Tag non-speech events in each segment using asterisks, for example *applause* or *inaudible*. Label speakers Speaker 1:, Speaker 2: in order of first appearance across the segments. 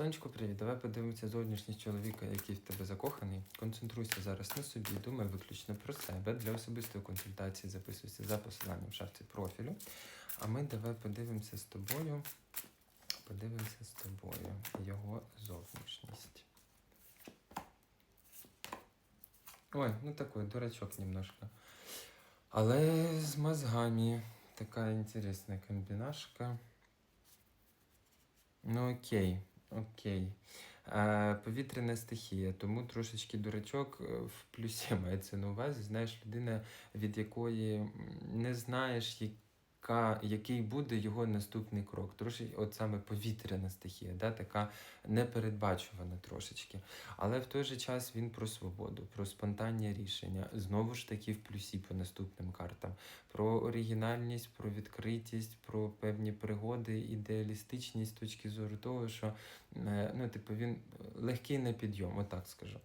Speaker 1: Сонечко, привіт. Давай подивимося зовнішність чоловіка, який в тебе закоханий. Концентруйся зараз на собі, думай виключно про себе. Для особистої консультації записуйся за посиланням в шапці профілю. А ми давай подивимося з тобою. Подивимося з тобою його зовнішність. Ой, ну такой дурачок немножко. Але з мозгами. Така інтересна комбінашка. Ну окей, окей. А, повітряна стихія, тому трошечки дурачок е, в плюсі *laughs* мається на увазі. Знаєш, людина, від якої не знаєш, яка, який буде його наступний крок. Трошки, от саме повітряна стихія, да, така непередбачувана трошечки. Але в той же час він про свободу, про спонтанні рішення. Знову ж таки в плюсі по наступним картам. Про оригінальність, про відкритість, про певні пригоди, ідеалістичність з точки зору того, що е, ну, типу, він легкий на підйом, отак скажу.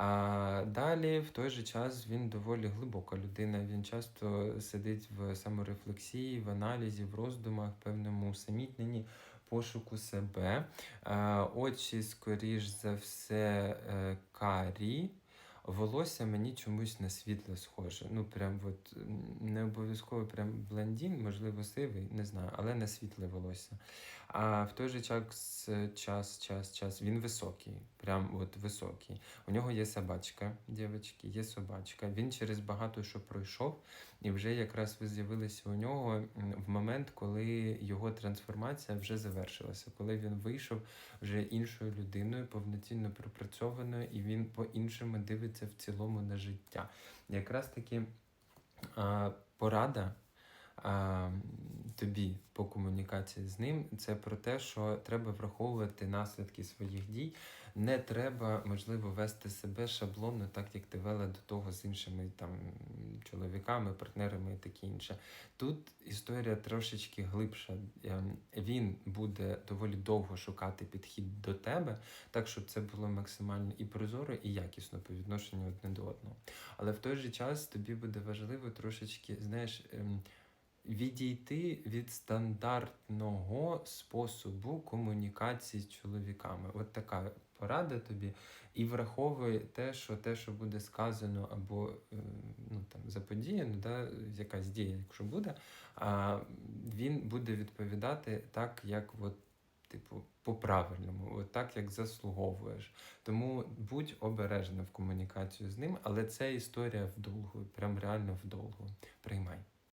Speaker 1: А далі, в той же час, він доволі глибока людина. Він часто сидить в саморефлексії, в аналізі, в роздумах, певному усамітненні, пошуку себе. Е, Очі, скоріш за все, е, карі. Волосся мені чомусь на світле схоже. Ну, прям от не обов'язково прям блондін, можливо, сивий, не знаю, але на світле волосся. А в той же час, час, час, час, він високий, прям от високий. У нього є собачка, дівчатки, є собачка. Він через багато що пройшов, і вже якраз ви з'явилися у нього в момент, коли його трансформація вже завершилася, коли він вийшов вже іншою людиною, повноцінно пропрацьованою, і він по-іншому дивиться в цілому на життя. Якраз таки а, порада. А, тобі по комунікації з ним це про те, що треба враховувати наслідки своїх дій. Не треба, можливо, вести себе шаблонно, так як ти вела до того з іншими там чоловіками, партнерами і таке інше. Тут історія трошечки глибша. Ем, Він буде доволі довго шукати підхід до тебе, так щоб це було максимально і прозоро, і якісно по відношенню одне до одного. Але в той же час тобі буде важливо трошечки, знаєш. Відійти від стандартного способу комунікації з чоловіками. От така порада тобі. І враховуй те, що те, що буде сказано або е, ну, там, заподіяно, да, якась дія, якщо буде, а він буде відповідати так, як от, типу, по-правильному, от так, як заслуговуєш. Тому будь обережна в комунікацію з ним, але це історія вдовгу, прям реально вдовгу. Приймай.